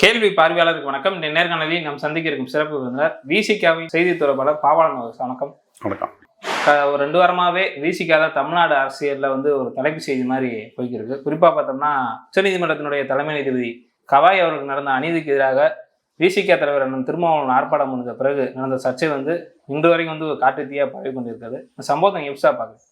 கேள்வி பார்வையாளருக்கு வணக்கம். நேர்காணலில் நாம் சந்திக்க இருக்கும் சிறப்பு விருந்தினர் விசிகாவின் செய்தி தொடர்பாளர் பாவாளன் அவர்கள். வணக்கம். வணக்கம். ஒரு ரெண்டு வாரமாவே விசிகா தான் தமிழ்நாடு அரசியல்ல வந்து ஒரு தலைப்பு செய்தி மாதிரி போய்க்கிருக்கு. குறிப்பா பார்த்தோம்னா உச்சநீதிமன்றத்தினுடைய தலைமை நீதிபதி கவாய் அவர்களுக்கு நடந்த அநீதிக்கு எதிராக விசிகா தலைவர் அண்ணன் திருமாவளவன் ஆர்ப்பாட்டம் முடிந்த பிறகு நடந்த சர்ச்சை வந்து இன்று வரைக்கும் வந்து ஒரு காட்டுத்தீயா பரவி கொண்டிருக்கிறது. இந்த சம்பவத்தை எப்சா பார்க்குது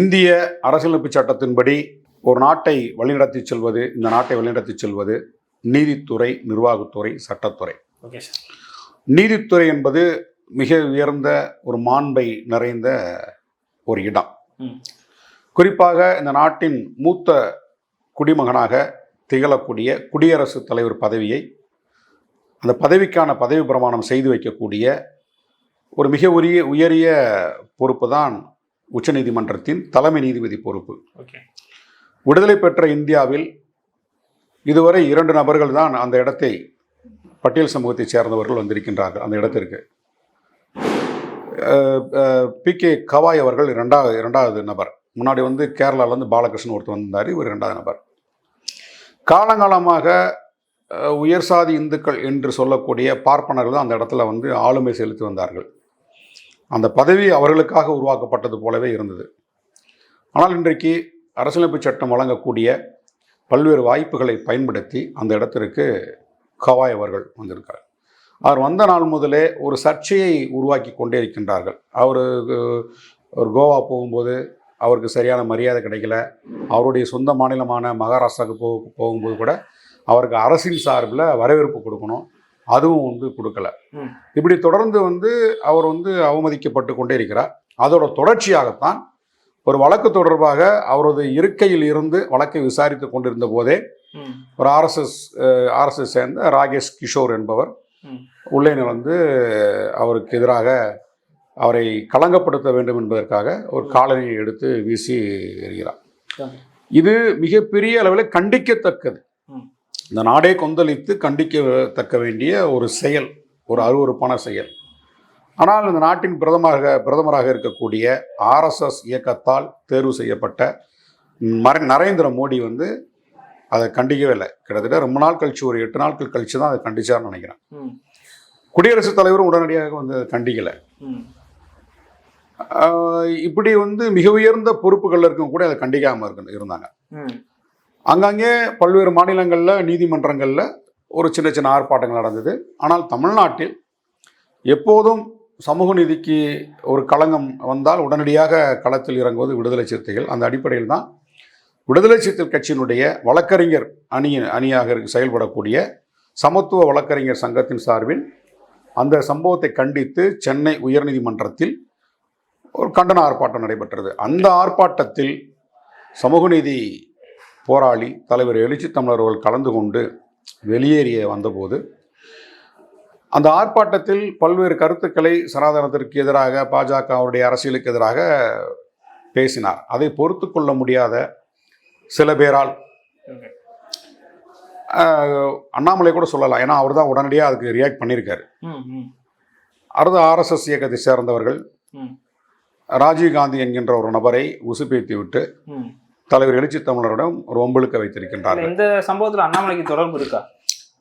இந்திய அரசியலமைப்பு சட்டத்தின்படி ஒரு நாட்டை வழிநடத்தி செல்வது இந்த நாட்டை வழிநடத்தி செல்வது நீதித்துறை நிர்வாகத்துறை சட்டத்துறை. நீதித்துறை என்பது மிக உயர்ந்த ஒரு மாண்பை நிறைந்த ஒரு இடம். குறிப்பாக இந்த நாட்டின் மூத்த குடிமகனாக திகழக்கூடிய குடியரசுத் தலைவர் பதவியை அந்த பதவிக்கான பதவி பிரமாணம் செய்து வைக்கக்கூடிய ஒரு மிக உரிய உயரிய பொறுப்பு தான் உச்சநீதிமன்றத்தின் தலைமை நீதிபதி பொறுப்பு. ஓகே. விடுதலை பெற்ற இந்தியாவில் இதுவரை இரண்டு நபர்கள் தான் அந்த இடத்தை பட்டியல் சமூகத்தைச் சேர்ந்தவர்கள் வந்திருக்கின்றார்கள். அந்த இடத்திற்கு. பி. கே. கவாய் அவர்கள் இரண்டாவது இரண்டாவது நபர். முன்னாடி வந்து கேரளாவிலேருந்து பாலகிருஷ்ணன் ஒருத்தர் வந்தார். இவர் இரண்டாவது நபர். காலங்காலமாக உயர் சாதி இந்துக்கள் என்று சொல்லக்கூடிய பார்ப்பனர்கள் தான் அந்த இடத்துல வந்து ஆளுமை செலுத்தி வந்தார்கள். அந்த பதவி அவர்களுக்காக உருவாக்கப்பட்டது போலவே இருந்தது. ஆனால் இன்றைக்கு அரசியலமைப்பு சட்டம் வழங்கக்கூடிய பல்வேறு வாய்ப்புகளை பயன்படுத்தி அந்த இடத்திற்கு கவாய் அவர்கள் வந்திருக்கார். அவர் வந்த நாள் முதலே ஒரு சர்ச்சையை உருவாக்கி கொண்டே இருக்கின்றார்கள். அவர் ஒரு கோவா போகும்போது அவருக்கு சரியான மரியாதை கிடைக்கல. அவருடைய சொந்த மாநிலமான மகாராஷ்டிராவுக்கு போ போகும்போது கூட அவருக்கு அரசின் சார்பில் வரவேற்பு கொடுக்கணும். அதுவும் வந்து கொடுக்கல. இப்படி தொடர்ந்து வந்து அவர் வந்து அவமதிக்கப்பட்டு கொண்டே இருக்கிறார். அதோட தொடர்ச்சியாகத்தான் ஒரு வழக்கு தொடர்பாக அவரது இருக்கையில் இருந்து வழக்கை விசாரித்து கொண்டிருந்த போதே ஒரு ஆர்எஸ்எஸ் ஆர்எஸ்எஸ் சேர்ந்த ராகேஷ் கிஷோர் என்பவர். உள்ளே வந்து அவருக்கு எதிராக அவரை களங்கப்படுத்த வேண்டும் என்பதற்காக ஒரு காலனியை எடுத்து வீசி எறிகிறார் ஓகே. இது மிகப்பெரிய அளவில் கண்டிக்கத்தக்கது. இந்த நாடே கொந்தளித்து கண்டிக்கத்தக்க வேண்டிய ஒரு செயல் ஒரு அருவருப்பான செயல் ஆனால் இந்த நாட்டின் பிரதமராக பிரதமராக இருக்கக்கூடிய ஆர்எஸ்எஸ் இயக்கத்தால் தேர்வு செய்யப்பட்ட மர நரேந்திர மோடி வந்து அதை கண்டிக்கவே இல்லை. கிட்டத்தட்ட ரொம்ப நாள் கழிச்சு ஒரு எட்டு நாட்கள் கழிச்சு தான் அதை கண்டிச்சார்னு நினைக்கிறேன். குடியரசுத் தலைவரும் உடனடியாக வந்து அதை கண்டிக்கலை. இப்படி வந்து மிக உயர்ந்த பொறுப்புகள் இருக்கும் கூட அதை கண்டிக்காமல் இருக்கு இருந்தாங்க. அங்கங்கே பல்வேறு மாநிலங்களில் நீதிமன்றங்களில் ஒரு சின்ன சின்ன ஆர்ப்பாட்டங்கள் நடந்தது. ஆனால் தமிழ்நாட்டில் எப்போதும் சமூக நீதிக்கு ஒரு களங்கம் வந்தால் உடனடியாக களத்தில் இறங்குவது விடுதலை சிறுத்தைகள். அந்த அடிப்படையில் தான் விடுதலை சிறுத்தைகள் கட்சியினுடைய வழக்கறிஞர் அணி அணியாக செயல்படக்கூடிய சமத்துவ வழக்கறிஞர் சங்கத்தின் சார்பில் அந்த சம்பவத்தை கண்டித்து சென்னை உயர்நீதிமன்றத்தில் ஒரு கண்டன ஆர்ப்பாட்டம் நடைபெற்றது. அந்த ஆர்ப்பாட்டத்தில் சமூக நீதி போராளி தலைவர் எழுச்சி தமிழர்கள் கலந்து கொண்டு வெளியேறிய வந்தபோது அந்த ஆர்ப்பாட்டத்தில் பல்வேறு கருத்துக்களை சனாதனத்திற்கு எதிராக பாஜக அவருடைய அரசியலுக்கு எதிராக பேசினார். அதை பொறுத்து கொள்ள முடியாத சில பேரால் அண்ணாமலை கூட சொல்லலாம். ஏன்னா அவர் தான் உடனடியாக அதுக்கு ரியாக்ட் பண்ணியிருக்காரு. அடுத்து ஆர்எஸ்எஸ் இயக்கத்தை சேர்ந்தவர்கள் ராஜீவ்காந்தி என்கின்ற ஒரு நபரை உசுப்பேத்தி விட்டு தலைவர் எழுச்சி தமிழரிடம் ஒரு ஒம்பலுக்க வைத்திருக்கின்றார்கள். இந்த சம்பவத்துல அண்ணாமலைக்கு தொடர்பு இருக்கா?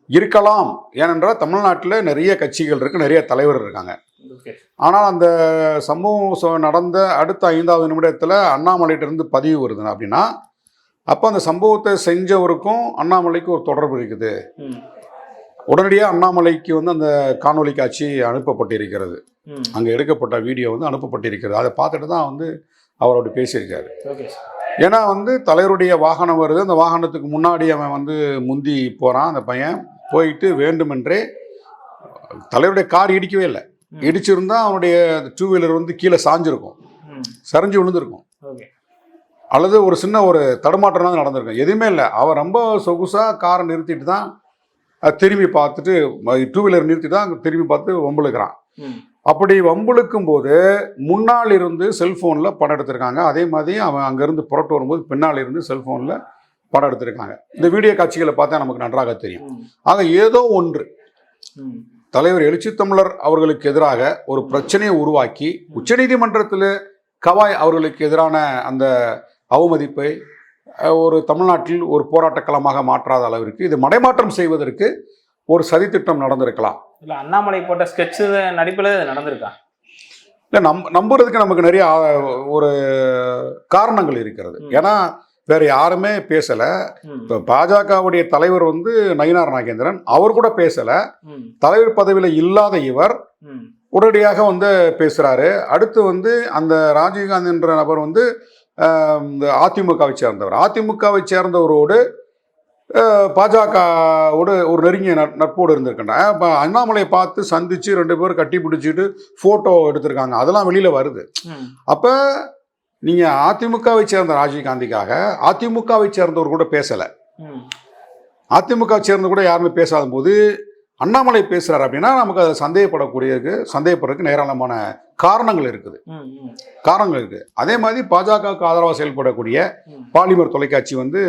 இருக்கலாம். ஏனென்றால் தமிழ்நாட்டில் நிறைய கட்சிகள் இருக்கு நிறைய தலைவர் இருக்காங்க. ஆனால் அந்த சம்பவம் நடந்த அடுத்த ஐந்தாவது நிமிடத்தில் அண்ணாமலையிட்டிருந்து பதிவு வருது. அப்படின்னா அப்போ அந்த சம்பவத்தை செஞ்சவருக்கும் அண்ணாமலைக்கும் ஒரு தொடர்பு இருக்குது. உடனடியாக அண்ணாமலைக்கு வந்து அந்த காணொளி காட்சி அனுப்பப்பட்டிருக்கிறது. அங்கே எடுக்கப்பட்ட வீடியோ வந்து அனுப்பப்பட்டிருக்கிறது. அதை பார்த்துட்டு தான் வந்து அவர் அப்படி பேசியிருக்காரு ஏன்னா வந்து தலைவருடைய வாகனம் வருது. அந்த வாகனத்துக்கு முன்னாடி அவன் வந்து முந்தி போகிறான் அந்த பையன். போயிட்டு வேண்டுமென்றே தலைவருடைய கார் இடிக்கவே இல்லை. இடிச்சிருந்தா அவனுடைய டூ வீலர் வந்து கீழே சாஞ்சிருக்கும். சரிஞ்சு விழுந்திருக்கும். அல்லது ஒரு சின்ன ஒரு தடுமாற்றம் தான் நடந்திருக்கும். எதுவுமே இல்லை. அவன் ரொம்ப சொகுசாக காரை நிறுத்திட்டு தான் திரும்பி பார்த்துட்டு டூ வீலர் நிறுத்திட்டு தான் திரும்பி பார்த்து வம்புழுக்கிறான். அப்படி வம்புழுக்கும் போது முன்னால் இருந்து செல்ஃபோனில் படம் எடுத்திருக்காங்க. அதே மாதிரி அவன் அங்கேருந்து புறட்டு வரும்போது பின்னால் இருந்து செல்ஃபோனில் படம் எடுத்திருக்காங்க. இந்த வீடியோ காட்சிகளை பார்த்தா நமக்கு நன்றாக தெரியும். ஆக ஏதோ ஒன்று. தலைவர் எழுச்சி தமிழர் அவர்களுக்கு எதிராக ஒரு பிரச்சனையை உருவாக்கி உச்சநீதிமன்றத்தில் கவாய் அவர்களுக்கு எதிரான அந்த அவமதிப்பை ஒரு தமிழ்நாட்டில் ஒரு போராட்டக்களமாக மாற்றாத அளவிற்கு இது மடைமாற்றம் செய்வதற்கு ஒரு சதித்திட்டம் நடந்திருக்கலாம். இல்ல அண்ணாமலை போட்ட ஸ்கெட்ச் நடிப்புல நடந்திருக்கா? இல்லை நம் நம்புறதுக்கு நமக்கு நிறைய ஒரு காரணங்கள் இருக்கிறது. ஏன்னா வேற யாருமே பேசல. இப்போ பாஜகவுடைய தலைவர் வந்து நயினார் நாகேந்திரன். அவர் கூட பேசல. தலைவர் பதவியில இல்லாத இவர் உடனடியாக வந்து பேசுறாரு. அடுத்து வந்து அந்த ராஜீவ்காந்த் என்ற நபர் வந்து இந்த அதிமுகவை சேர்ந்தவர். அதிமுகவை சேர்ந்தவரோடு பாஜகவோடு ஒரு நெருங்கிய நட்- நட்போடு இருந்திருக்கின்றன. இப்போ அண்ணாமலையை பார்த்து சந்திச்சு ரெண்டு பேரும் கட்டி பிடிச்சிட்டு ஃபோட்டோ எடுத்திருக்காங்க. அதெல்லாம் வெளியில வருது. அப்போ நீங்கள் அதிமுகவை சேர்ந்த ராஜீவ்காந்திக்காக அதிமுகவை சேர்ந்தவர் கூட பேசலை. அதிமுக சேர்ந்து கூட யாருமே பேசாத போது அண்ணாமலை பேசுறாரு அப்படின்னா நமக்கு அதில் சந்தேகப்படக்கூடியதுக்கு சந்தேகப்படுறதுக்கு நேராளமான காரணங்கள் இருக்குது. காரணங்கள் இருக்குது அதே மாதிரி பாஜகவுக்கு ஆதரவாக செயல்படக்கூடிய பாலிமர் தொலைக்காட்சி வந்து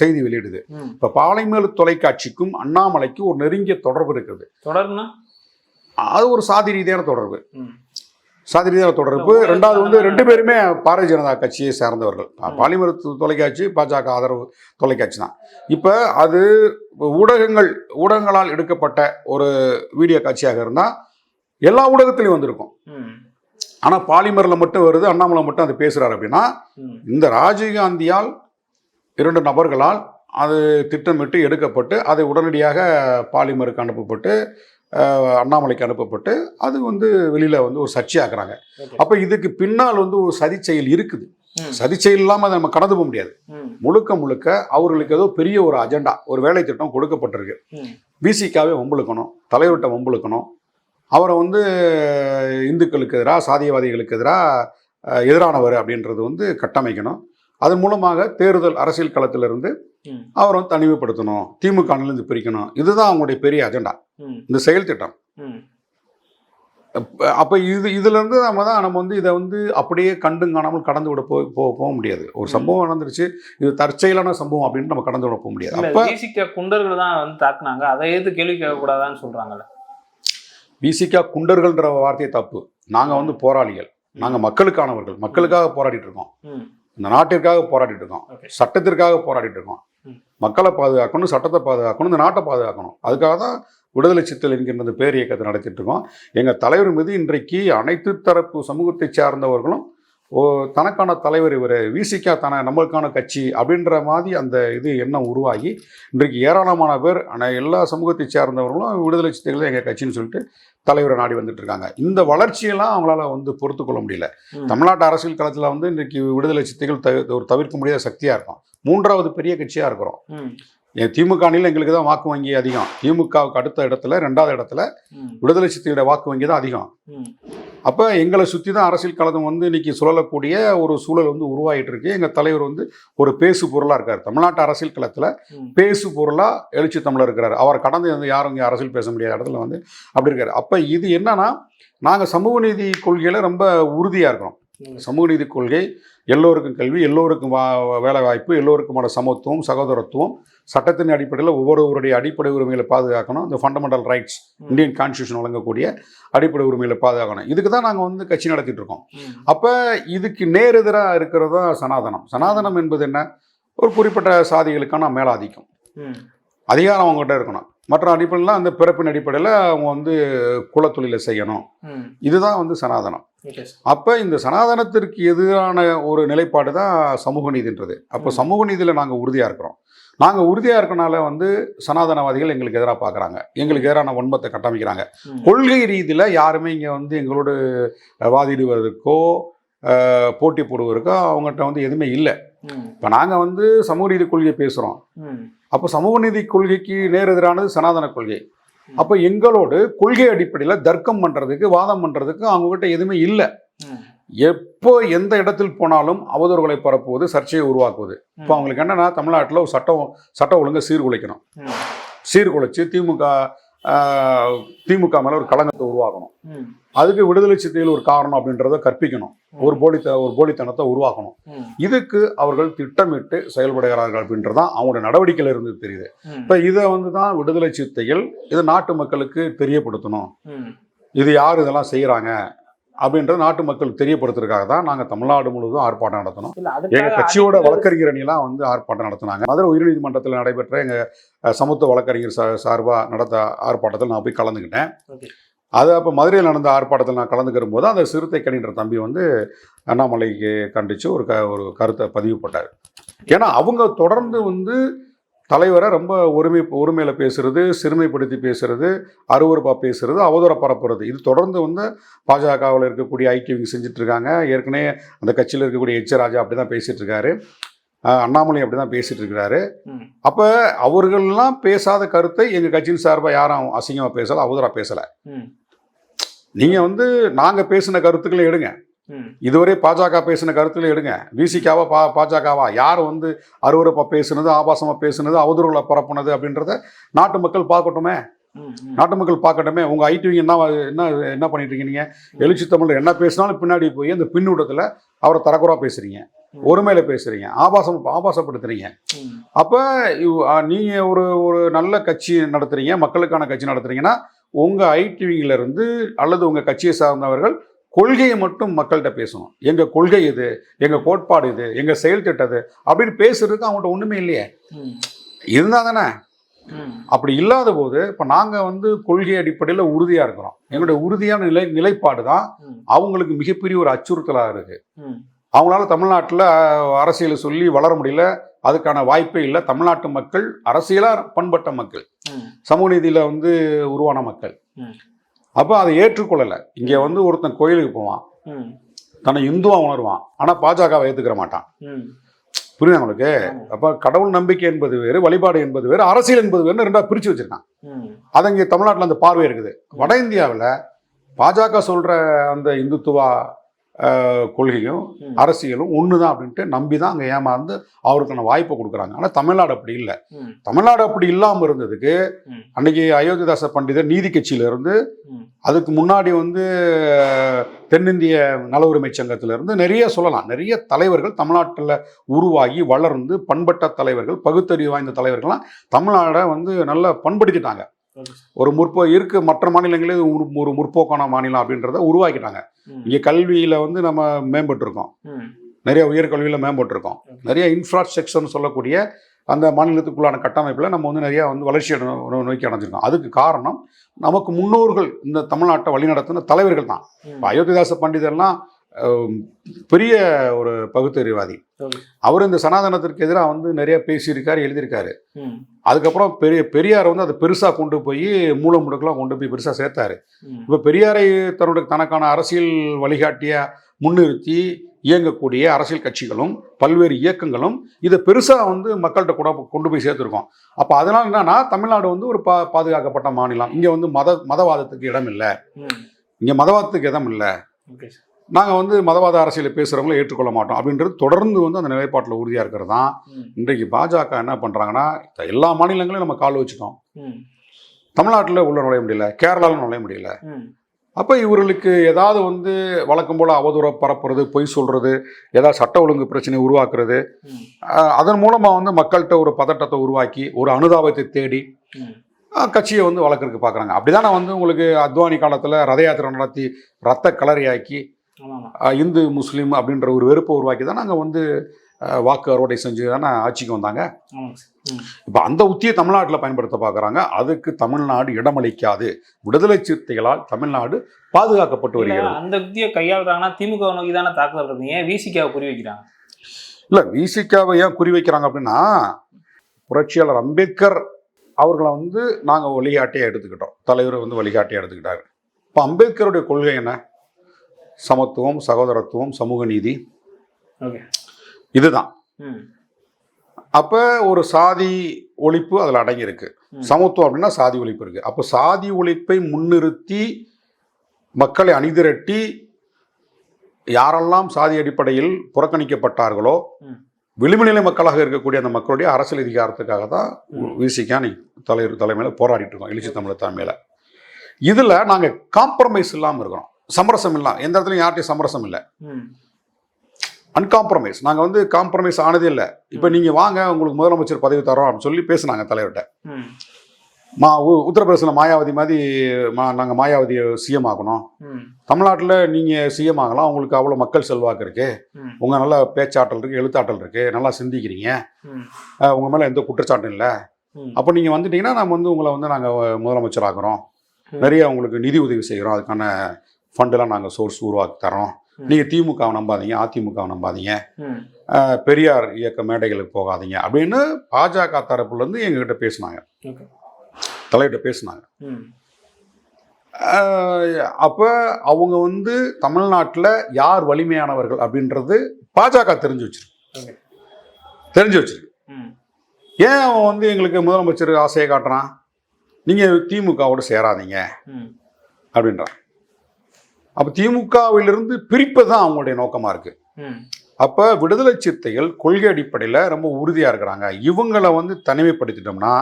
செய்தி வெளியிடுது. இப்போ பாலிமர் தொலைக்காட்சிக்கும் அண்ணாமலைக்கும் ஒரு நெருங்கிய தொடர்பு இருக்குது. தொடர்னா? அது ஒரு சாதி ரீதியான தொடர்பு. சாதி ரீதியான தொடர்பு. ரெண்டாவது வந்து ரெண்டு பேருமே பாரதிய ஜனதா கட்சியை சார்ந்தவர்கள். பாலிமர் தொலைக்காட்சி பாஜக ஆதரவு தொலைக்காட்சி தான். இப்போ அது ஊடகங்கள் ஊடகங்களால் எடுக்கப்பட்ட ஒரு வீடியோ காட்சியாக இருந்தால் எல்லா ஊடகத்திலையும் வந்திருக்கும். ஆனால் பாலிமரில் மட்டும் வருது அண்ணாமலை மட்டும் அது பேசுகிறார் அப்படின்னா இந்த ராஜீவ்காந்தியால் இரண்டு நபர்களால் அது திட்டமிட்டு எடுக்கப்பட்டு அது உடனடியாக பாலிமருக்கு அனுப்பப்பட்டு அண்ணாமலைக்கு அனுப்பப்பட்டு அது வந்து வெளியில் வந்து ஒரு சர்ச்சையாக்குறாங்க. அப்போ இதுக்கு பின்னால் வந்து ஒரு சதி செயல் இருக்குது. சதி செயல் இல்லாமல் அதை நம்ம கடந்து போக முடியாது. முழுக்க முழுக்க அவர்களுக்கு ஏதோ பெரிய ஒரு அஜெண்டா ஒரு வேலை திட்டம் கொடுக்கப்பட்டிருக்கு. பிசிக்காவே வம்புழுக்கணும் தலைவர்கிட்ட வம்புழுக்கணும். அவரை வந்து இந்துக்களுக்கு எதிராக சாதியவாதிகளுக்கு எதிராக எதிரானவர் அப்படின்றது வந்து கட்டமைக்கணும். அதன் மூலமாக தேர்தல் அரசியல் களத்திலிருந்து அவரை வந்து தனிமைப்படுத்தணும் திமுக அணிலிருந்து பிரிக்கணும். இதுதான் அவங்களுடைய பெரிய அஜெண்டா இந்த செயல் திட்டம். அப்போ இது இதுலேருந்து நம்ம தான் நம்ம வந்து இதை வந்து அப்படியே கண்டும் காணாமல் கடந்து விட போய் போக போக முடியாது. ஒரு சம்பவம் நடந்துருச்சு இது தற்செயலான சம்பவம் அப்படின்னு நம்ம கடந்து விட போக முடியாது. அப்போ குண்டர்கள் தான் வந்து தாக்குனாங்க. அதை எதிர்த்து கேள்வி கேட்க கூடாதான்னு சொல்றாங்கல்ல. பிசிகா குண்டர்கள்ன்ற வார்த்தையை தப்பு. நாங்கள் வந்து போராளிகள். நாங்கள் மக்களுக்கானவர்கள். மக்களுக்காக போராடிட்டு இருக்கோம். இந்த நாட்டிற்காக போராடிட்டு இருக்கோம். சட்டத்திற்காக போராடிட்டு இருக்கோம். மக்களை பாதுகாக்கணும் சட்டத்தை பாதுகாக்கணும் இந்த நாட்டை பாதுகாக்கணும். அதுக்காக தான் விடுதலை சித்தல் என்கின்ற பேர் இயக்கத்தை நடத்திட்டு இருக்கோம். எங்கள் தலைவர் மீது இன்றைக்கு அனைத்து தரப்பு சமூகத்தை சார்ந்தவர்களும் ஓ தனக்கான தலைவர் இவர் விசிகா தன நம்மளுக்கான கட்சி அப்படின்ற மாதிரி அந்த இது எண்ணம் உருவாகி இன்றைக்கு ஏராளமான பேர் ஆனால் எல்லா சமூகத்தை சார்ந்தவர்களும் விடுதலை சித்தைகள் எங்கள் கட்சின்னு சொல்லிட்டு தலைவரை நாடி வந்துட்டு இருக்காங்க. இந்த வளர்ச்சியெல்லாம் அவங்களால வந்து பொறுத்து கொள்ள முடியல. தமிழ்நாட்டு அரசியல் களத்தில் வந்து இன்றைக்கி விடுதலை சித்தைகள் ஒரு தவிர்க்க முடியாத சக்தியாக இருக்கும். மூன்றாவது பெரிய கட்சியாக இருக்கிறோம். என் திமுக அணியில் எங்களுக்கு தான் வாக்கு வங்கி அதிகம். திமுகவுக்கு அடுத்த இடத்துல ரெண்டாவது இடத்துல விடுதலை சித்தையோட வாக்கு வங்கி தான் அதிகம். அப்போ எங்களை சுற்றி தான் அரசியல் களம் வந்து இன்னைக்கு சுழலக்கூடிய ஒரு சூழல் வந்து உருவாகிட்டு இருக்கு. எங்கள் தலைவர் வந்து ஒரு பேசு பொருளாக இருக்கார். தமிழ்நாட்டு அரசியல் களத்தில் பேசு பொருளாக எழுச்சி தமிழர் இருக்கிறார். அவர் கடந்து வந்து யாரும் இங்கே அரசியல் பேச முடியாத இடத்துல வந்து அப்படி இருக்கார். அப்போ இது என்னன்னா நாங்கள் சமூக நீதி கொள்கையில் ரொம்ப உறுதியாக இருக்கிறோம். சமூக நீதி கொள்கை எல்லோருக்கும் கல்வி எல்லோருக்கும் வா வேலை வாய்ப்பு எல்லோருக்குமான சமத்துவம் சகோதரத்துவம் சட்டத்தின் அடிப்படையில் ஒவ்வொருவருடைய அடிப்படை உரிமைகளை பாதுகாக்கணும். இந்த ஃபண்டமெண்டல் ரைட்ஸ். இந்தியன் கான்ஸ்டியூஷன் வழங்கக்கூடிய அடிப்படை உரிமைகளை பாதுகாக்கணும். இதுக்கு தான் நாங்கள் வந்து கட்சி நடத்திட்டு இருக்கோம். அப்போ இதுக்கு நேரெதிராக இருக்கிறது தான் சனாதனம். சனாதனம் என்பது என்ன? ஒரு குறிப்பிட்ட சாதிகளுக்கான மேலாதிக்கம். அதிகாரம் அவங்ககிட்ட இருக்கணும். மற்ற அடிப்படையில் அந்த பிறப்பின் அடிப்படையில் அவங்க வந்து குலத்தொழிலை செய்யணும். இதுதான் வந்து சனாதனம். அப்போ இந்த சனாதனத்திற்கு எதிரான ஒரு நிலைப்பாடு தான் சமூக நீதின்றது. அப்போ. சமூக நீதியில் நாங்கள் உறுதியாக இருக்கிறோம். நாங்கள் உறுதியாக இருக்கனால வந்து சனாதனவாதிகள் எங்களுக்கு எதிராக பார்க்குறாங்க எங்களுக்கு எதிரான வன்மத்தை கட்டமைக்கிறாங்க. கொள்கை ரீதியில் யாருமே இங்கே வந்து எங்களோடு வாதிடுவதற்கோ போட்டி போடுவதற்கோ அவங்ககிட்ட வந்து எதுவுமே இல்லை. இப்போ நாங்கள் வந்து சமூக நீதி கொள்கையை பேசுகிறோம் அப்போ சமூக நீதி கொள்கைக்கு நேரெதிரானது சனாதன கொள்கை. அப்போ எங்களோடு கொள்கை அடிப்படையில் தர்க்கம் பண்ணுறதுக்கு வாதம் பண்ணுறதுக்கு அவங்ககிட்ட எதுவுமே இல்லை. எப்போ எந்த இடத்தில் போனாலும் அவதூறுகளை பரப்புவது சர்ச்சையை உருவாக்குவது. இப்போ அவங்களுக்கு என்னன்னா தமிழ்நாட்டில் ஒரு சட்டம் சட்டம் ஒழுங்கை சீர்குலைக்கணும். சீர்குலைச்சு திமுக திமுக மேலே ஒரு களங்கத்தை உருவாக்கணும். அதுக்கு விடுதலை சித்தையில் ஒரு காரணம் அப்படின்றத கற்பிக்கணும். ஒரு போலித்த ஒரு போலித்தனத்தை உருவாக்கணும். இதுக்கு அவர்கள் திட்டமிட்டு செயல்படுகிறார்கள் அப்படின்றதான் அவங்களுடைய நடவடிக்கையில இருந்து தெரியுது. இப்போ இதை வந்து தான் விடுதலை சித்தைகள் இதை நாட்டு மக்களுக்கு தெரியப்படுத்தணும். இது யார் இதெல்லாம் செய்கிறாங்க அப்படின்றது நாட்டு மக்களுக்கு தெரியப்படுத்துறதுக்காக தான் நாங்கள் தமிழ்நாடு முழுவதும் ஆர்ப்பாட்டம் நடத்தினோம். இல்ல எங்க அதுக்காக கட்சியோட வழக்கறிஞர் அணிலாம் வந்து ஆர்ப்பாட்டம் நடத்தினாங்க. மதுரை உயர்நீதிமன்றத்தில் நடைபெற்ற எங்க அஹ், சமத்துவ வழக்கறிஞர் சா சார்பாக நடந்த ஆர்ப்பாட்டத்தில் நான் போய் கலந்துக்கிட்டேன். அது அப்போ மதுரையில் நடந்த ஆர்ப்பாட்டத்தில் நான் கலந்துக்கிற போது அந்த சிறுத்தை கணின்ற தம்பி வந்து அண்ணாமலைக்கு கண்டித்து ஒரு க ஒரு கருத்தை பதிவு போட்டார். ஏன்னா அவங்க தொடர்ந்து வந்து தலைவரை ரொம்ப ஒருமை ஒருமையில் பேசுறது சிறுமைப்படுத்தி பேசுறது அருவருப்பாக பேசுறது அவதூற பரப்புறது. இது தொடர்ந்து வந்து பாஜகவில் இருக்கக்கூடிய ஐக்கியம் செஞ்சுட்டு இருக்காங்க ஏற்கனவே அந்த கட்சியில் இருக்கக்கூடிய எச் ராஜா அப்படி தான் பேசிட்டு இருக்காரு அண்ணாமலை அப்படி தான் பேசிட்டு இருக்கிறாரு அப்போ அவர்கள்லாம் பேசாத கருத்தை எங்கள் கட்சியின் சார்பாக யாரும் அசிங்கமாக பேசலை அவதூறாக பேசலை. நீங்கள் வந்து நாங்கள் பேசின கருத்துக்களை எடுங்க. இதுவரை பாஜக பேசின கருத்துல எடுங்க. விசிகாவா பா பாஜகவா? யார் வந்து அருவருப்பா பேசுனது ஆபாசமா பேசுனது அவதூறுகளை பரப்புனது அப்படின்றத நாட்டு மக்கள் பார்க்கட்டுமே. நாட்டு மக்கள் பார்க்கட்டுமே. உங்க ஐடிவிங்க என்ன என்ன என்ன பண்ணிட்டு இருக்கீங்க நீங்க? எழுச்சி தமிழ் என்ன பேசினாலும் பின்னாடி போய் அந்த பின்னூட்டத்துல அவரை தரக்குறா பேசுறீங்க. ஒருமையில பேசுறீங்க. ஆபாசம் ஆபாசப்படுத்துறீங்க. அப்ப நீங்க ஒரு ஒரு நல்ல கட்சி நடத்துறீங்க மக்களுக்கான கட்சி நடத்துறீங்கன்னா உங்க ஐடிவில இருந்து அல்லது உங்க கட்சியை சார்ந்தவர்கள் கொள்கையை மட்டும் மக்கள்கிட்ட பேசணும். எங்க கொள்கை இது எங்க கோட்பாடு இது எங்க செயல் திட்டது அப்படின்னு பேசுறதுக்கு அவங்கள்ட்ட ஒண்ணுமே இல்லையே. ம், இருந்தா தானே? அப்படி இல்லாத போது இப்போ நாங்கள் வந்து கொள்கை அடிப்படையில் உறுதியாக இருக்கிறோம். எங்களுடைய உறுதியான நிலை நிலைப்பாடு தான் அவங்களுக்கு மிகப்பெரிய ஒரு அச்சுறுத்தலாக இருக்குது அவங்களால தமிழ்நாட்டில் அரசியலை சொல்லி வளர முடியல. அதுக்கான வாய்ப்பே இல்லை. தமிழ்நாட்டு மக்கள் அரசியலாக பண்பட்ட மக்கள். சமூக நீதியில் வந்து உருவான மக்கள். அப்போ அதை ஏற்றுக்கொள்ளலை. இங்கே வந்து ஒருத்தன் கோயிலுக்கு போவான். தன்னை இந்துவா உணர்வான். ஆனால் பாஜகவை ஏற்றுக்கிற மாட்டான். புரியுதா உங்களுக்கு. அப்போ கடவுள் நம்பிக்கை என்பது வேறு வழிபாடு என்பது வேறு அரசியல் என்பது வேறு ரெண்டா பிரித்து வச்சிருக்கான். அது இங்கே தமிழ்நாட்டில் அந்த பார்வை இருக்குது. வட இந்தியாவில் பாஜக சொல்கிற அந்த இந்துத்துவா கொள்கையும். அரசியலும் ஒன்று தான் அப்படின்ட்டு நம்பி தான் அங்கே ஏமாந்து அவருக்கான வாய்ப்பை கொடுக்குறாங்க ஆனால் தமிழ்நாடு அப்படி இல்லை தமிழ்நாடு அப்படி இல்லாமல் இருந்ததுக்கு. அன்னைக்கு அயோத்திதாச பண்டிதர் நீதி கட்சியில இருந்து ம். அதுக்கு முன்னாடி வந்து தென்னிந்திய நல உரிமை சங்கத்துல இருந்து நிறைய சொல்லலாம் நிறைய தலைவர்கள் தமிழ்நாட்டில் உருவாகி வளர்ந்து பண்பட்ட தலைவர்கள் பகுத்தறிவு வாய்ந்த தலைவர்கள்லாம் தமிழ்நாடை வந்து நல்லா பண்படுத்திட்டாங்க. ஒரு முற்போ இருக்கு மற்ற மாநிலங்களே ஒரு ஒரு முற்போக்கான மாநிலம் அப்படின்றத உருவாக்கிட்டாங்க. இங்கே கல்வியில் வந்து நம்ம மேம்பட்டிருக்கோம். நிறைய உயர்கல்வியில் மேம்பட்டிருக்கோம். நிறைய இன்ஃப்ராஸ்ட்ரக்சர்னு சொல்லக்கூடிய அந்த மாநிலத்துக்குள்ளான கட்டமைப்பில் நம்ம வந்து நிறைய வந்து வளர்ச்சி நோக்கி அடைஞ்சிருக்கோம். அதுக்கு காரணம் நமக்கு முன்னோர்கள் இந்த தமிழ்நாட்டை வழிநடத்தின தலைவர்கள் தான். இப்போ அயோத்திதாச பண்டிதர்லாம் பெரிய ஒரு பகுத்தறிவாதி. அவர் இந்த சனாதனத்திற்கு எதிராக வந்து நிறைய பேசியிருக்காரு எழுதியிருக்காரு. அதுக்கப்புறம் பெரிய பெரியார் வந்து அதை பெருசாக கொண்டு போய் மூல முடுக்கெல்லாம் கொண்டு போய் பெருசாக சேர்த்தாரு. இப்போ பெரியாரை தன்னுடைய தனக்கான அரசியல் வழிகாட்டிய முன்னிறுத்தி இயங்கக்கூடிய அரசியல் கட்சிகளும் பல்வேறு இயக்கங்களும் இதை பெருசாக வந்து மக்கள்கிட்ட கூட கொண்டு போய் சேர்த்துருக்கோம். அப்போ அதனால் என்னன்னா தமிழ்நாடு வந்து ஒரு பா பாதுகாக்கப்பட்ட மாநிலம். இங்கே வந்து மத மதவாதத்துக்கு இடம் இல்லை. இங்கே மதவாதத்துக்கு இடம் இல்லை. நாங்கள் வந்து மதவாத அரசியலை பேசுகிறவங்கள ஏற்றுக்கொள்ள மாட்டோம். அப்படின்றது தொடர்ந்து வந்து அந்த நிலைப்பாட்டில் உறுதியாக இருக்கிறது? தான் இன்றைக்கு பாஜக என்ன பண்ணுறாங்கன்னா எல்லா மாநிலங்களையும் நம்ம கால் வச்சுட்டோம். தமிழ்நாட்டில் உள்ள நுழைய முடியல கேரளாவில் நுழைய முடியல. அப்போ இவர்களுக்கு ஏதாவது வந்து வழக்கம் போல் அவதூற பரப்புறது பொய் சொல்கிறது ஏதாவது சட்ட ஒழுங்கு பிரச்சனை உருவாக்குறது அதன் மூலமாக வந்து மக்கள்கிட்ட ஒரு பதட்டத்தை உருவாக்கி ஒரு அனுதாபத்தை தேடி கட்சியை வந்து வளர்க்கறதுக்கு பார்க்குறாங்க அப்படிதானே வந்து உங்களுக்கு அத்வானி காலத்தில் ரத யாத்திரை நடத்தி ரத்த கலரியாக்கி இந்து முஸ்லீம் அப்படின்ற ஒரு வெறுப்பை உருவாக்கி தான் நாங்கள் வந்து வாக்கு அறுவடை செஞ்சு தானே ஆட்சிக்கு வந்தாங்க. இப்போ அந்த உத்தியை தமிழ்நாட்டில் பயன்படுத்த பார்க்குறாங்க அதுக்கு தமிழ்நாடு இடமளிக்காது. விடுதலை சிறுத்தைகளால் தமிழ்நாடு பாதுகாக்கப்பட்டு வருகிறது. அந்த யுக்தியை கையாளுறாங்கன்னா திமுக நோக்கி தானே தாக்குதல் ஏன் விசிகாவை குறி வைக்கிறாங்க? இல்லை விசிகாவை ஏன் குறி வைக்கிறாங்க அப்படின்னா புரட்சியாளர் அம்பேத்கர் அவர்களை வந்து நாங்கள் வழிகாட்டியாக எடுத்துக்கிட்டோம். தலைவர் வந்து வழிகாட்டியாக எடுத்துக்கிட்டாரு. இப்போ அம்பேத்கருடைய கொள்கை என்ன? சமத்துவம் சகோதரத்துவம் சமூக நீதி. இதுதான். அப்போ ஒரு சாதி ஒழிப்பு அதில் அடங்கியிருக்கு. சமத்துவம் அப்படின்னா சாதி ஒழிப்பு இருக்கு. அப்போ சாதி ஒழிப்பை முன்னிறுத்தி மக்களை அணிதிரட்டி யாரெல்லாம் சாதி அடிப்படையில் புறக்கணிக்கப்பட்டார்களோ. விளிம்புநிலை மக்களாக இருக்கக்கூடிய அந்த மக்களுடைய அரசியல் அதிகாரத்துக்காக தான். விசிகா தலைவர் தலைமையில் போராடிட்டு இருக்கோம். எழுச்சி தமிழர் தலைமையில். இதில் நாங்கள் காம்ப்ரமைஸ் இல்லாமல் இருக்கிறோம். சமரசம் இல்லாம எந்த இடத்துலையும் யார்ட்டையும் சமரசம் இல்லை அன்காம்ப்ரமைஸ் நாங்கள் வந்து காம்ப்ரமைஸ் ஆனதே இல்லை. இப்போ நீங்கள் வாங்க உங்களுக்கு முதலமைச்சர் பதவி தரோம் அப்படின்னு சொல்லி பேசுனாங்க தலைவர்கிட்ட. ம். மா உ- உத்தரப்பிரதேசத்தில் மாயாவதி மாதிரி மா நாங்கள் மாயாவதியை சிஎம் ஆக்கணும் ம். தமிழ்நாட்டில் நீங்கள் சிஎம் ஆகலாம். உங்களுக்கு அவ்வளோ மக்கள் செல்வாக்கு இருக்குது உங்கள் நல்ல பேச்சாற்றல் இருக்குது எழுத்தாற்றல் இருக்குது நல்லா சிந்திக்கிறீங்க. ம். அஹ் உங்க மேலே எந்த குற்றச்சாட்டும் இல்லை. அப்போ நீங்கள் வந்துட்டீங்கன்னா நம்ம வந்து உங்களை வந்து நாங்கள் முதலமைச்சர் ஆக்குறோம். ம். நிறைய உங்களுக்கு நிதி உதவி செய்கிறோம் அதுக்கான ஃபண்டெல்லாம் நாங்கள் சோர்ஸ் உருவாக்கி தரோம். நீங்கள் திமுகவை நம்பாதீங்க அதிமுகவை நம்பாதீங்க. பெரியார் இயக்க மேடைகளுக்கு போகாதீங்க அப்படின்னு பாஜக தரப்புலேருந்து எங்ககிட்ட பேசினாங்க. தலையிட்ட பேசினாங்க. அப்போ அவங்க வந்து தமிழ்நாட்டில் யார் வலிமையானவர்கள் அப்படின்றது பாஜக தெரிஞ்சு வச்சிருக்கு. தெரிஞ்சு வச்சிருக்கு. ஏன் அவன் வந்து எங்களுக்கு முதலமைச்சர் ஆசையை காட்டுறான்? நீங்கள் திமுகவோட சேராதீங்க. அப்படின்றான். அப்போ திமுகவிலிருந்து பிரிப்பு தான் அவங்களுடைய நோக்கமாக இருக்குது அப்போ விடுதலை சிறுத்தைகள் கொள்கை அடிப்படையில் ரொம்ப உறுதியாக இருக்கிறாங்க. இவங்களை வந்து தனிமைப்படுத்திட்டோம்னா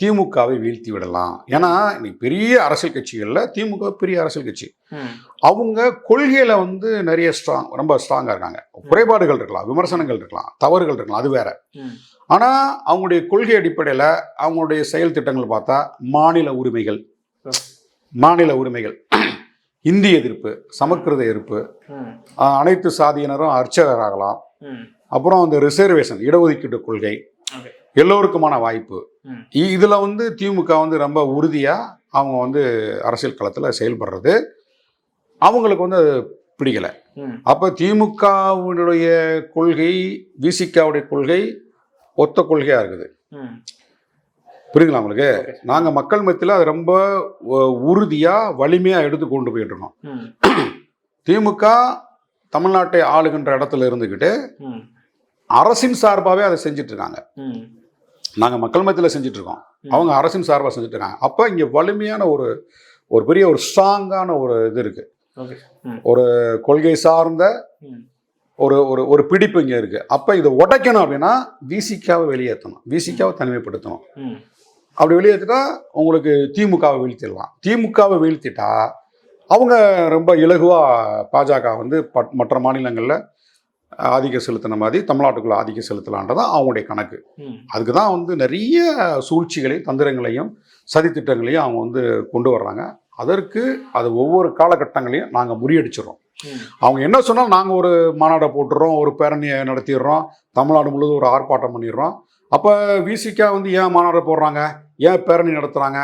திமுகவை வீழ்த்தி விடலாம். ஏன்னா இன்னைக்கு பெரிய அரசியல் கட்சிகளில் திமுக பெரிய அரசியல் கட்சி. அவங்க கொள்கையில் வந்து நிறைய ஸ்ட்ராங் ரொம்ப ஸ்ட்ராங்காக இருக்காங்க. குறைபாடுகள் இருக்கலாம் விமர்சனங்கள் இருக்கலாம் தவறுகள் இருக்கலாம் அது வேற. ஆனால் அவங்களுடைய கொள்கை அடிப்படையில் அவங்களுடைய செயல் திட்டங்கள் பார்த்தா மாநில உரிமைகள். மாநில உரிமைகள். இந்தி எதிர்ப்பு சமக்கிருத எதிர்ப்பு அனைத்து சாதியினரும் அர்ச்சகர் ஆகலாம் ம். அப்புறம் அந்த ரிசர்வேஷன் இடஒதுக்கீட்டு கொள்கை. எல்லோருக்குமான வாய்ப்பு. இதுல வந்து திமுக வந்து ரொம்ப உறுதியா அவங்க வந்து அரசியல் களத்தில் செயல்படுறது. அவங்களுக்கு வந்து அது பிடிக்கல. அப்போ திமுகவுடைய கொள்கை விசிகாவுடைய கொள்கை ஒத்த கொள்கையா இருக்குது. புரியுதுங்களா உங்களுக்கு? ஓகே நாங்க மக்கள் மத்தியில் அது ரொம்ப உ- உறுதியா வலிமையா எடுத்து கொண்டு போயிட்டு இருக்கோம். திமுக தமிழ்நாட்டை ஆளுகின்ற இடத்துல இருந்துக்கிட்டு அரசின் சார்பாகவே அதை செஞ்சுட்டு இருக்காங்க. ம். நாங்க மக்கள் மத்தியில் செஞ்சுட்டு இருக்கோம். அவங்க அரசின் சார்பாக செஞ்சுட்டு இருக்காங்க. அப்போ இங்க வலிமையான ஒரு ஒரு பெரிய ஒரு ஸ்ட்ராங்கான ஒரு இது இருக்கு. ம். கொள்கை சார்ந்த ஒரு ஒரு ஒரு பிடிப்பு இங்கே இருக்கு. அப்போ இதை உடைக்கணும் அப்படின்னா விசிகாவை வெளியேற்றணும். விசிகாவை தனிமைப்படுத்தணும். அப்படி வெளியேற்றிட்டா உங்களுக்கு திமுகவை வீழ்த்திடலாம். திமுகவை வீழ்த்திட்டா அவங்க ரொம்ப இலகுவாக பாஜக வந்து மற்ற மாநிலங்களில் ஆதிக்கம் செலுத்தின மாதிரி தமிழ்நாட்டுக்குள்ள ஆதிக்கம் செலுத்தலான்றதான் அவங்களுடைய கணக்கு. அதுக்கு தான் வந்து நிறைய சூழ்ச்சிகளையும் தந்திரங்களையும் சதித்திட்டங்களையும் அவங்க வந்து கொண்டு வர்றாங்க. அதற்கு அது ஒவ்வொரு காலகட்டங்களையும் நாங்கள் முறியடிச்சிடறோம். அவங்க என்ன சொன்னாலும் நாங்கள் ஒரு மாநாடை போட்டுடுறோம் ஒரு பேரணியை நடத்திடுறோம் தமிழ்நாடு முழுவதும் ஒரு ஆர்ப்பாட்டம் பண்ணிடுறோம். அப்போ விசிகா வந்து ஏன் மாநாடு போடுறாங்க? ஏன் பேரணி நடத்துகிறாங்க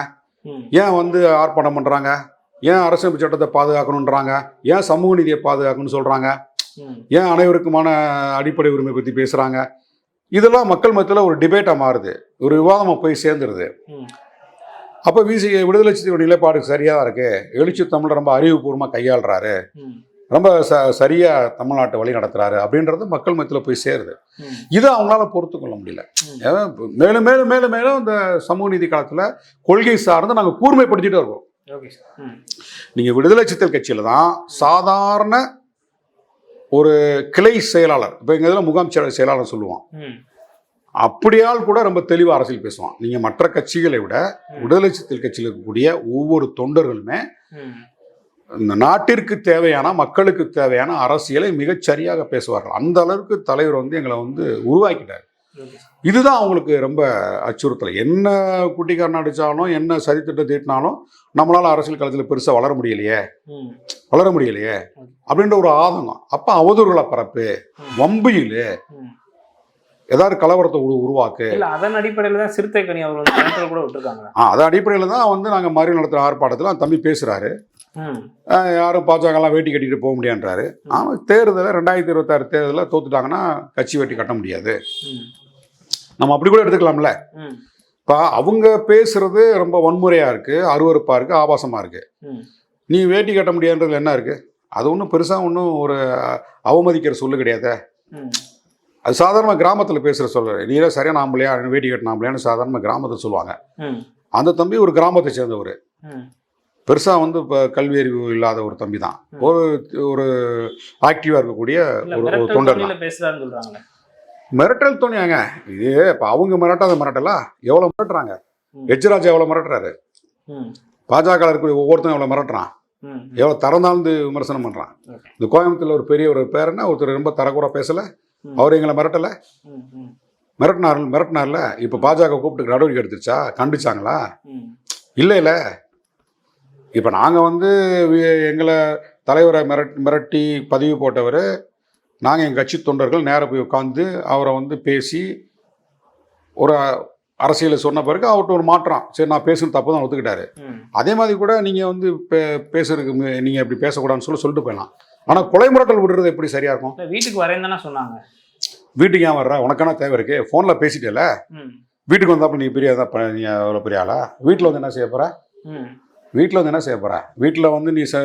ஏன் வந்து ஆர்ப்பாட்டம் பண்ணுறாங்க ஏன் அரசியல் சட்டத்தை பாதுகாக்கணுன்றாங்க? ஏன் சமூக நீதியை பாதுகாக்கணும்னு சொல்கிறாங்க ஏன் அனைவருக்குமான அடிப்படை உரிமை பற்றி பேசுகிறாங்க இதெல்லாம் மக்கள் மத்தியில் ஒரு டிபேட்டாக மாறுது. ஒரு விவாதமாக போய் சேர்ந்துருது. அப்போ விசி விடுதலை சிறுத்தை நிலைப்பாடு சரியாக தான் இருக்கு? எழுச்சி தமிழ் ரொம்ப அறிவுபூர்வமாக கையாளுறாரு. ரொம்ப ச சரியாக தமிழ்நாட்டை வழி நடத்துறாரு அப்படின்றது மக்கள் மத்தியில் போய் சேருது. இதை அவங்களால பொறுத்து கொள்ள முடியல. மேலும் மேலும் மேலும் மேலும் இந்த சமூக நீதி காலத்தில் கொள்கை சார்ந்து நாங்கள் கூர்மைப்படுத்திட்டே இருக்கோம். நீங்கள் விடுதலை சித்தல் கட்சியில் தான் சாதாரண ஒரு கிளை செயலாளர் இப்போ எங்கள் இதில் முகாம் செயல- செயலாளர் சொல்லுவோம் ம். அப்படியால் கூட ரொம்ப தெளிவாக அரசியல் பேசுவான். நீங்கள் மற்ற கட்சிகளை விட விடுதலை சித்தல் கட்சியில் இருக்கக்கூடிய ஒவ்வொரு தொண்டர்களுமே நாட்டிற்கு தேவையான மக்களுக்கு தேவையான அரசியலை மிகச் சரியாக பேசுவார்கள். அந்த அளவுக்கு தலைவர் வந்து எங்களை வந்து உருவாக்கிட்டார். இதுதான் அவங்களுக்கு ரொம்ப அச்சுறுத்தல். என்ன குட்டிக்காரன் அடித்தாலும் என்ன சதித்திட்டம் தீட்டினாலும் நம்மளால அரசியல் களத்தில் பெருசாக வளர முடியலையே. வளர முடியலையே. அப்படின்ற ஒரு ஆதங்கம். அப்போ அவதூறுகளை பரப்பு வம்பியில் ஏதாவது கலவரத்தை உரு உருவாக்கு. இல்ல அதன் அடிப்படையில தான் சிறுத்தை கனி அவர் வந்து கூட விட்டுருக்காங்க. ஆ அதன் அடிப்படையில் தான் வந்து நாங்கள் மறியல் நடத்துகிற ஆர்ப்பாட்டத்தில் தம்பி பேசுகிறாரு யாரும் பாஜகலாம் வேட்டி கட்டிட்டு போக முடியான்றாரு. ஆமாம் தேர்தலில் ரெண்டாயிரத்தி இருபத்தாறு தேர்தலில் தோத்துட்டாங்கன்னா கட்சி வேட்டி கட்ட முடியாது. நம்ம அப்படி கூட எடுத்துக்கலாம்ல. இப்போ அவங்க பேசுறது ரொம்ப வன்முறையாக இருக்குது அருவருப்பாக இருக்குது ஆபாசமாக இருக்குது நீ வேட்டி கட்ட முடியாதுன்றதுல என்ன இருக்குது அது ஒன்றும் பெருசாக ஒன்றும் ஒரு அவமதிக்கிற சொல்லு கிடையாது. அது சாதாரண கிராமத்தில் பேசுகிற சொல்லு. நீரே சரியான ஆம்பளையா வேட்டி கட்டினாம்பளையான்னு சாதாரண கிராமத்தை சொல்லுவாங்க. அந்த தம்பி ஒரு கிராமத்தை சேர்ந்தவர். பெருசாக வந்து இப்போ கல்வி அறிவு இல்லாத ஒரு தம்பி தான். ஒரு ஒரு ஆக்டிவாக இருக்கக்கூடிய ஒரு தொண்டர் மிரட்டல் தோணியாங்க இது இப்போ அவங்க மிரட்டாத மிரட்டலா? எவ்வளோ மிரட்டுறாங்க. எச்ராஜா எவ்வளோ மிரட்டுறாரு? பாஜக இருக்கக்கூடிய ஒவ்வொருத்தரும் எவ்வளோ மிரட்டுறான்? எவ்வளோ தரந்தாழ்ந்து விமர்சனம் பண்ணுறான் இந்த கோயம்புத்தூர்ல ஒரு பெரிய ஒரு பேரனா ஒருத்தர் ரொம்ப தரக்கூட பேசலை. அவர் எங்களை மிரட்டலை. மிரட்டினார் மிரட்டினார்ல. இப்போ பாஜக கூப்பிட்டு நடவடிக்கை எடுத்துருச்சா கண்டிச்சாங்களா? இல்லை இல்லை. இப்போ நாங்கள் வந்து எங்களை தலைவரை மிரட் மிரட்டி பதிவு போட்டவர் நாங்கள் எங்கள் கட்சி தொண்டர்கள் நேராக போய் உட்காந்து அவரை வந்து பேசி ஒரு அரசியலை சொன்ன பிறகு அவர்கிட்ட ஒரு மாற்றம். சரி நான் பேசுறது தப்பு தான் ஒத்துக்கிட்டாரு. அதே மாதிரி கூட நீங்கள் வந்து பே பேசுறதுக்கு நீங்கள் இப்படி பேசக்கூடாதுன்னு சொல்லி சொல்லிட்டு போயிடலாம். ஆனால் கொலை மிரட்டல் விடுறது எப்படி சரியாக இருக்கும்? வீட்டுக்கு வரேன்னு தானே சொன்னாங்க. வீட்டுக்கு ஏன் வர்ற? உனக்கான தேவை இருக்கு? ஃபோனில் பேசிட்டேல. வீட்டுக்கு வந்தாப்புல நீ பெரிய தான் நீ அவ்வளோ பெரிய ஆளா? வீட்டில் வந்து என்ன செய்ய போகிற. வீட்டில் வந்து என்ன செய்ய போகிற வீட்டில் வந்து நீ ச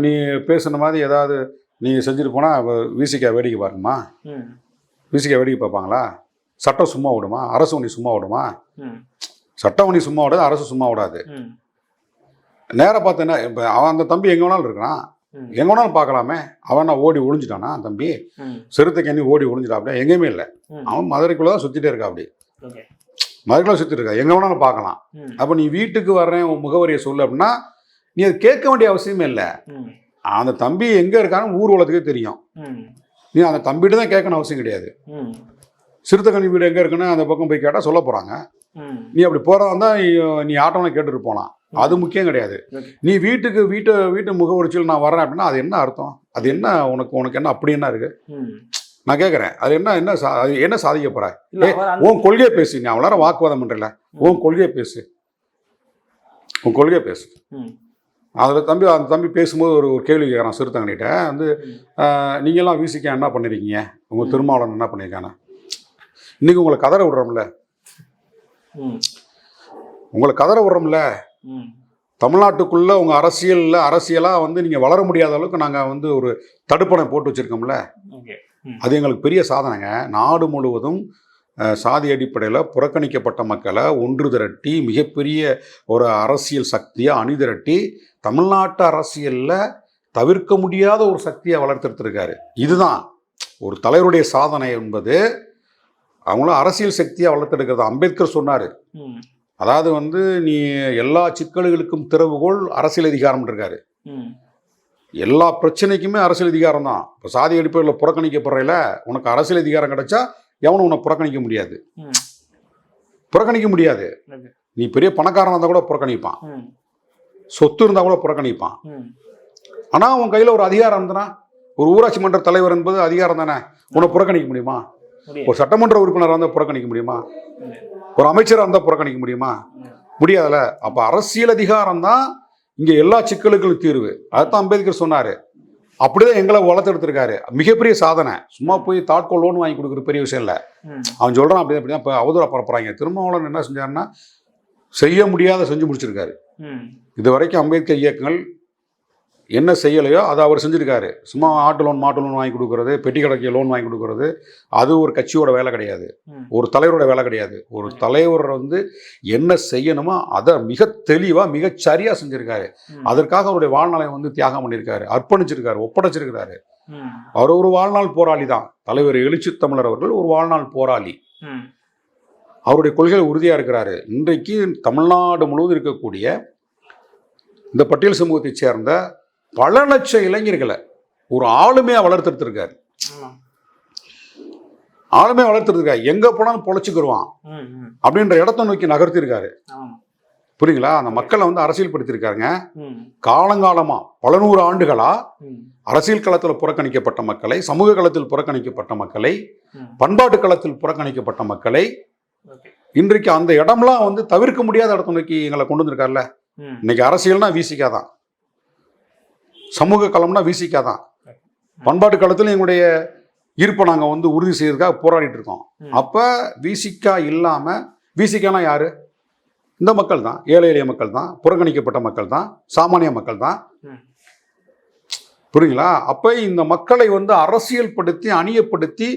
நீ பேசுன மாதிரி ஏதாவது நீ செஞ்சுட்டு போனால் விசிக்கா வேடிக்கை பாருங்கம்மா ம். விசிக்கா வேடிக்கை பார்ப்பாங்களா சட்டம் சும்மா விடுமா அரசு உனி சும்மா விடுமா. சட்டம் உனி சும்மா விடாது அரசு சும்மா விடாது. நேராக பார்த்தேன்னா இப்போ அவன் அந்த தம்பி எங்கே வேணாலும் இருக்கிறான். எங்கே வேணாலும் பார்க்கலாமே அவன் என்ன ஓடி ஒளிஞ்சிட்டானா தம்பி ம். சிறுத்தை கண்ணி ஓடி ஒளிஞ்சிட்டா அப்படியே எங்கேயுமே இல்லை. அவன் மதுரைக்குள்ளே தான் சுற்றிட்டே இருக்கா அப்படி மதுரைக்குள்ளே சுற்றிட்டு இருக்கா எங்கே வேணாலும் பார்க்கலாம். அப்போ நீ வீட்டுக்கு வர்றேன் உன் முகவரியை சொல்லு அப்படின்னா நீ அது கேட்க வேண்டிய அவசியமே இல்லை. அந்த தம்பி எங்கே இருக்கான்னு ஊர் உலகத்துக்கே தெரியும். நீ அந்த தம்பிகிட்ட தான் கேட்கணும் அவசியம் கிடையாது ம். சிறுத்தைக்கண்ணி வீடு எங்கே இருக்குன்னு அந்த பக்கம் போய் கேட்டால் சொல்ல போகிறாங்க. நீ அப்படி போகிறதா இருந்தால் நீ ஆட்டோவில் கேட்டுட்டு போகலாம் அது முக்கியம் கிடையாது. நீ வீட்டுக்கு வீட்டு வீட்டு முகவரிச்சியில் நான் வரேன் அப்படின்னா அது என்ன அர்த்தம் அது என்ன உனக்கு உனக்கு என்ன அப்படி என்ன இருக்கு ம். நான் கேட்குறேன் அது என்ன என்ன சா அது என்ன சாதிக்க அந்த- உன் கொள்கையை பேசு. நீ அவ்வளோ வாக்குவாதம் பண்ணுறல உன் கொள்கையை பேசு. உன் கொள்கையை பேசு. அதில் தம்பி அந்த தம்பி பேசும்போது ஒரு ஒரு கேள்வி கேட்குறான் சிறுத்தங்கனிட்ட வந்து ம். ஆஹ், நீங்கெல்லாம் வீசிக்க என்ன பண்ணிருக்கீங்க? உங்கள். திருமாவளவன் என்ன பண்ணியிருக்கானே இன்னைக்கு உங்களை கதற விடுறோம்ல. உங்களை கதற விடுறோம்ல. தமிழ்நாட்டுக்குள்ள உங்க அரசியல்ல அரசியலா வந்து நீங்க வளர முடியாத அளவுக்கு நாங்க வந்து ஒரு தடுப்பணை போட்டு வச்சிருக்கோம்ல. அது எங்களுக்கு பெரிய சாதனைங்க. நாடு முழுவதும் சாதி அடிப்படையில் புறக்கணிக்கப்பட்ட மக்களை ஒன்று திரட்டி மிகப்பெரிய ஒரு அரசியல் சக்தியை அணிதிரட்டி தமிழ்நாட்டு அரசியலில் தவிர்க்க முடியாத ஒரு சக்தியை வளர்த்தெடுத்திருக்காரு. இதுதான். ஒரு தலைவருடைய சாதனை என்பது அவங்களும் அரசியல் சக்தியாக வளர்த்தெடுக்கிறது. அம்பேத்கர் சொன்னார். அதாவது வந்து நீ எல்லா சிக்கல்களுக்கும் திறவுகோல் அரசியல் அதிகாரம் இருக்காரு. எல்லா பிரச்சனைக்குமே அரசியல் அதிகாரம் தான் இப்போ சாதி அடிப்படையில் புறக்கணிக்கப்படுறையில உனக்கு அரசியல் அதிகாரம் கிடைச்சா எவனும் உன்னை புறக்கணிக்க முடியாது. புறக்கணிக்க முடியாது. நீ பெரிய பணக்காரனாக இருந்தால் கூட புறக்கணிப்பான். சொத்து இருந்தால் கூட புறக்கணிப்பான். ஆனால் உன் கையில் ஒரு அதிகாரம் இருந்தனா ஒரு ஊராட்சி மன்ற தலைவர் என்பது அதிகாரம் தானே? உன்னை புறக்கணிக்க முடியுமா. ஒரு சட்டமன்ற உறுப்பினராக இருந்தால் புறக்கணிக்க முடியுமா? ஒரு அமைச்சராக இருந்தால் புறக்கணிக்க முடியுமா? முடியாதுல்ல அப்போ அரசியல் அதிகாரம் தான் இங்கே எல்லா சிக்கலுக்கும் தீர்வு. அதுதான் அம்பேத்கர் சொன்னார். அப்படிதான் எங்களை வளர்த்தெடுத்திருக்காரு. மிகப்பெரிய சாதனை. சும்மா போய் தாட்கோ லோன் வாங்கி கொடுக்குற பெரிய விஷயம் இல்லை. அவன் சொல்கிறான் அப்படி அப்படி தான் இப்போ அவதூற பரப்புறாங்க. திருமாவளவன் என்ன செஞ்சாருன்னா செய்ய முடியாத செஞ்சு முடிச்சிருக்காரு. இது வரைக்கும் அம்பேத்கர் இயக்கங்கள் என்ன செய்யலையோ அதை அவர் செஞ்சுருக்காரு. சும்மா ஆட்டு லோன் மாட்டு லோன் வாங்கி கொடுக்கறது பெட்டி கடைக்கு லோன் வாங்கி கொடுக்கறது அது ஒரு கட்சியோட வேலை கிடையாது. ஒரு தலைவரோட வேலை கிடையாது. ஒரு தலைவர் வந்து என்ன செய்யணுமோ அதை மிக தெளிவாக மிக சரியாக செஞ்சுருக்காரு. அதற்காக அவருடைய வாழ்நாளை வந்து தியாகம் பண்ணியிருக்காரு அர்ப்பணிச்சிருக்காரு ஒப்படைச்சிருக்காரு. ம். அவர் ஒரு வாழ்நாள் போராளி தான். தலைவர் எழுச்சி தமிழர் அவர்கள் ஒரு வாழ்நாள் போராளி. அவருடைய கொள்கைகள் உறுதியாக இருக்கிறாரு. இன்றைக்கு தமிழ்நாடு முழுவதும் இருக்கக்கூடிய இந்த பட்டியல் சமூகத்தைச் சேர்ந்த பல லட்ச இளைஞர்களை ஒரு ஆளுமையாக வளர்த்தெடுத்திருக்காரு ஆமா. ஆளுமையாக வளர்த்துருக்காரு எங்கே போனாலும். ம். அப்படின்ற இடத்தை நோக்கி நகர்த்திருக்காரு. புரியுங்களா அந்த மக்களை வந்து அரசியல் படுத்திருக்காருங்க ம். காலங்காலமாக பல நூறு ஆண்டுகளா. அரசியல் களத்தில் புறக்கணிக்கப்பட்ட மக்களை சமூக களத்தில் புறக்கணிக்கப்பட்ட மக்களை. பண்பாட்டு களத்தில் புறக்கணிக்கப்பட்ட மக்களை. இன்றைக்கு அந்த இடம்லாம் வந்து தவிர்க்க முடியாத இடத்த நோக்கி எங்களை கொண்டு வந்திருக்காருல்ல. இன்னைக்கு அரசியல்னா விசிகா தான் சமூக களம்னா விசிகா தான் பண்பாட்டு களத்தில் எங்களுடைய இருப்பை நாங்கள் வந்து உறுதி செய்யறதுக்காக போராடிட்டு இருக்கோம். அப்போ விசிகா இல்லாமல் விசிகானா யாரு? இந்த மக்கள் தான் ஏழை எளிய மக்கள் தான் புறக்கணிக்கப்பட்ட மக்கள் தான் சாமானிய மக்கள் தான். புரியுங்களா அப்போ இந்த மக்களை வந்து அரசியல் படுத்தி அணியப்படுத்தி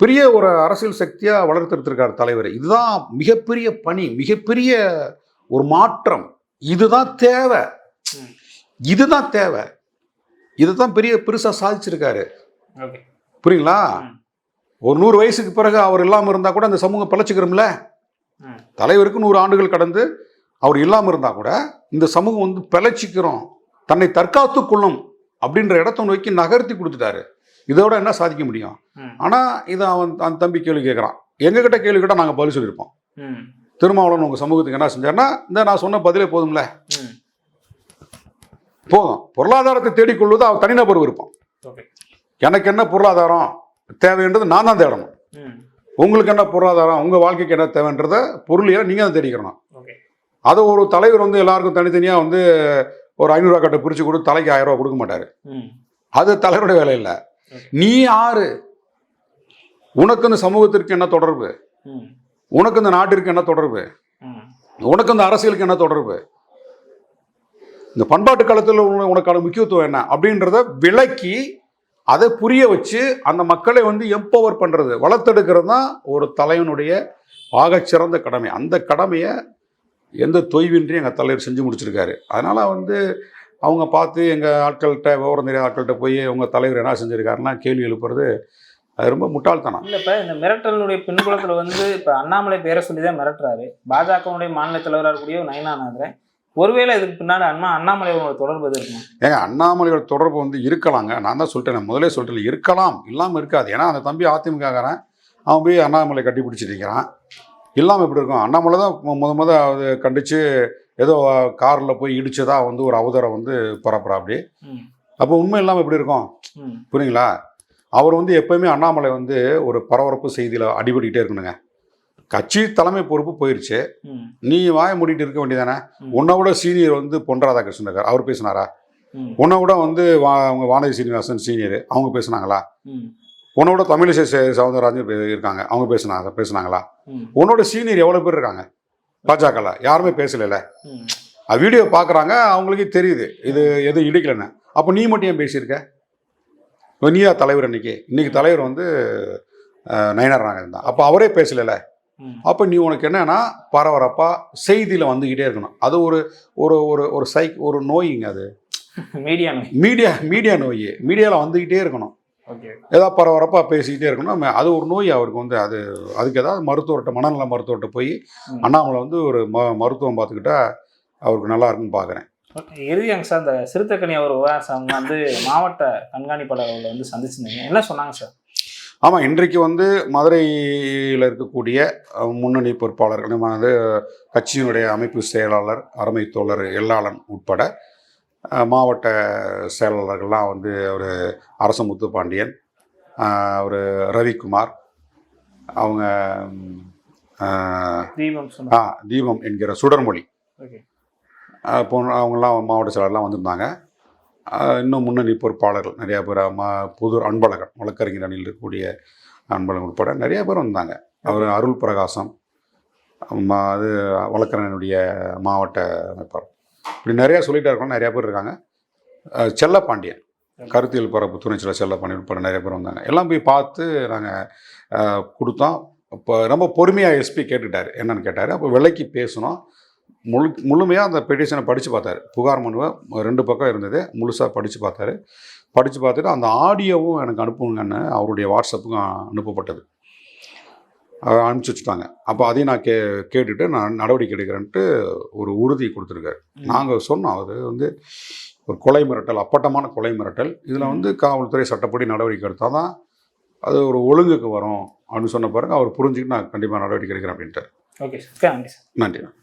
பெரிய ஒரு அரசியல் சக்தியாக வளர்த்தெடுத்திருக்கார் தலைவர். இதுதான் மிகப்பெரிய பணி மிகப்பெரிய ஒரு மாற்றம். இதுதான் தேவை. இதுதான் தேவை. இதுதான் பெரிய பெருசாக சாதிச்சிருக்காரு. புரியுங்களா. ஒரு நூறு வயசுக்கு பிறகு அவர் இல்லாமல் இருந்தால் கூட அந்த சமூகம் பிழைச்சிக்கிறோம்ல. தலைவருக்கு நூறு ஆண்டுகள் கடந்து அவர் இல்லாமல் இருந்தால் கூட இந்த சமூகம் வந்து பிழைச்சிக்கிறோம். தன்னை தற்காத்து கொள்ளும் அப்படின்ற இடத்த நோக்கி நகர்த்தி கொடுத்துட்டாரு. இதோட என்ன சாதிக்க முடியும். ஆனால் இதை அவன் அந்த தம்பி கேள்வி கேட்குறான். எங்ககிட்ட கேள்வி கேட்டால் நாங்கள் பதில் சொல்லியிருப்போம். திருமாவளவன் உங்கள் சமூகத்துக்கு என்ன செஞ்சாருன்னா இந்த நான் சொன்ன பதிலே போதும்ல. போதும் பொருளாதாரத்தை தேடிக்கொள்வது அவர் தனிநபர் விருப்பம். எனக்கு என்ன பொருளாதாரம் தேவைன்றது நான் தான் தேடணும். உங்களுக்கு என்ன பொருளாதாரம் உங்கள் வாழ்க்கைக்கு என்ன தேவைன்றத பொருளையாக நீங்கள் தான் தேடிக்கணும். அதை ஒரு தலைவர் வந்து எல்லாருக்கும் தனித்தனியாக வந்து ஒரு ஐநூறுரூவா கட்டை பிரித்து கொடுத்து தலைக்கு ஆயிரம் ரூபா கொடுக்க மாட்டார். அது தலைவருடைய வேலை இல்லை. நீ யாரு? உனக்கு இந்த சமூகத்திற்கு என்ன தொடர்பு? உனக்கு இந்த நாட்டிற்கு என்ன தொடர்பு? உனக்கு இந்த அரசியலுக்கு என்ன தொடர்பு? இந்த பண்பாட்டு களத்தில் உனக்கான முக்கியத்துவம் என்ன? அப்படின்றத விளக்கி அதை புரிய வச்சு அந்த மக்களை வந்து எம்பவர் பண்ணுறது வளர்த்தெடுக்கிறது தான் ஒரு தலைவனுடைய ஆகச்சிறந்த கடமை. அந்த கடமையை எந்த தொய்வின்றி எங்கள் தலைவர் செஞ்சு முடிச்சிருக்காரு. அதனால் வந்து அவங்க பார்த்து எங்கள் ஆட்கள்கிட்ட விவரம் தெரியாத ஆட்கள்கிட்ட போய் உங்கள் தலைவர் என்ன செஞ்சுருக்காருன்னா கேள்வி எழுப்புறது அது ரொம்ப முட்டாள்தனம். இல்லை இப்போ இந்த மிரட்டலுடைய பின்புலத்தில் வந்து இப்போ அண்ணாமலை பேரை சொல்லிதான் மிரட்டுறாரு. பாஜகவுடைய மாநில தலைவராக இருக்கக்கூடிய நயனாநாதன் ஒருவேளை இதுக்கு பின்னாடி அண்ணா அண்ணாமலையோட தொடர்பு எது இருக்குமா? ஏங்க அண்ணாமலையோட தொடர்பு வந்து இருக்கலாங்க. நான் தான் சொல்லிட்டேன் முதலே சொல்லிட்டேன் இருக்கலாம். இல்லாமல் இருக்காது. ஏன்னா அந்த தம்பி அதிமுககாரன். அவன் போய் அண்ணாமலை கட்டி பிடிச்சிட்டு இருக்கிறான். இல்லாமல் எப்படி இருக்கும்? அண்ணாமலை தான் முத முத அது கண்டித்து ஏதோ காரில் போய் இடிச்சதா வந்து ஒரு அவதாரம் வந்து பரப்புறா அப்படி. அப்போ உண்மை இல்லாமல் எப்படி இருக்கும்? புரியுங்களா அவர் வந்து எப்பயுமே அண்ணாமலை வந்து ஒரு பரபரப்பு செய்தியில் அடிபடிக்கிட்டே இருக்கணுங்க. கட்சி தலைமை பொறுப்பு போயிருச்சு. நீ வாய மூடிட்டு இருக்க வேண்டியதானே. உன்னை விட சீனியர் வந்து பொன் ராதாகிருஷ்ணன் இருக்கார் அவர் பேசினாரா? உன்னை விட வந்து வா அவங்க வானதி சீனிவாசன் சீனியர் அவங்க பேசுனாங்களா? விட தமிழிசை சவுந்தரராஜன் இருக்காங்க. அவங்க பேசுனாங்க பேசுனாங்களா? உன்னோட சீனியர் எவ்வளோ பேர் இருக்காங்க? பாஜகல. யாருமே பேசலைல. ம். வீடியோ பார்க்குறாங்க அவங்களுக்கே தெரியுது. இது எதுவும் இடிக்கலன்னு. அப்போ நீ மட்டும் ஏன் பேசியிருக்க? நீயா தலைவர் இன்னைக்கு இன்னைக்கு தலைவர் வந்து நயனார் நாகேந்திரன் தான். அப்போ அவரே பேசலைல. ம் அப்போ நீ உனக்கு என்னன்னா பரபரப்பாக செய்தியில் வந்துக்கிட்டே இருக்கணும். அது ஒரு ஒரு ஒரு ஒரு சைக் ஒரு நோய்ங்க அது. மீடியா நோய். மீடியா மீடியா நோய். மீடியாவில் வந்துக்கிட்டே இருக்கணும். ஏதாவது பரபரப்பாக பேசிக்கிட்டே இருக்கணும். அது ஒரு நோய் அவருக்கு வந்து அது அதுக்கு ஏதாவது மருத்துவர்கிட்ட மனநல மருத்துவர்கிட்ட போய். அண்ணாமலை வந்து ஒரு ம மருத்துவம் பார்த்துக்கிட்டா அவருக்கு நல்லா இருக்குன்னு பார்க்குறேன். இறுதியாங்க சார் இந்த சிறுத்தைக்கனி அவர் அவங்க வந்து மாவட்ட கண்காணிப்பாளர் வந்து சந்திச்சிருந்தீங்க. என்ன சொன்னாங்க சார்? ஆமாம் இன்றைக்கு வந்து மதுரையில் இருக்கக்கூடிய முன்னணி பொறுப்பாளர்கள் நம்ம வந்து கட்சியினுடைய அமைப்பு செயலாளர் அருமை தோழர் எல்லாளன் உட்பட மாவட்ட செயலாளர்கள்லாம் வந்து ஒரு அரசமுத்து பாண்டியன் அவர் ரவிக்குமார் அவங்க தீபம் ஆ தீபம் என்கிற சுடர்மொழி. போன்ற அவங்கெல்லாம் மாவட்ட செயலாளர்லாம் வந்திருந்தாங்க. இன்னும் முன்னணி பொறுப்பாளர்கள். நிறையா பேர் மா புது அன்பழகன் வழக்கறிஞர் அணியில் இருக்கக்கூடிய அன்பழகன் உட்பட நிறைய பேர் வந்தாங்க. அவர் அருள் பிரகாசம் மா அது வழக்கறிஞனுடைய மாவட்ட அமைப்பாளர். இப்படி நிறையா சொல்லிட்டே இருக்கோம் நிறையா பேர் இருக்காங்க. செல்லப்பாண்டியன் கருத்தியல் பரப்பு துணைச்சல செல்லப்பாண்டியன் உட்பட நிறைய பேர் வந்தாங்க. எல்லாம் போய் பார்த்து நாங்கள் கொடுத்தோம். இப்போ ரொம்ப பொறுமையாக எஸ்பி கேட்டுட்டார். என்னன்னு கேட்டார். அப்போ விலைக்கு பேசணும் முழு முழுமையாக அந்த பெட்டிஷனை படித்து பார்த்தாரு. புகார் மனுவை ரெண்டு பக்கம் இருந்தது. முழுசாக படித்து பார்த்தாரு. படித்து பார்த்துட்டு அந்த ஆடியோவும் எனக்கு அனுப்புங்கன்னு அவருடைய வாட்ஸ்அப்புக்கும் அனுப்பப்பட்டது. அனுப்பிச்சி வச்சுட்டாங்க. அப்போ அதையும் நான் கே கேட்டுட்டு நான் நடவடிக்கை எடுக்கிறேன்ட்டு ஒரு உறுதி கொடுத்துருக்காரு. நாங்கள் சொன்னோம் அது வந்து ஒரு கொலை மிரட்டல் அப்பட்டமான கொலை மிரட்டல். இதில் வந்து காவல்துறை சட்டப்படி நடவடிக்கை எடுத்தால் தான் அது ஒரு ஒழுங்குக்கு வரும். அப்படின்னு சொன்ன பிறகு அவர் புரிஞ்சுக்கிட்டு நான் கண்டிப்பாக நடவடிக்கை எடுக்கிறேன் அப்படின்ட்டு ஓகே சார் நன்றி.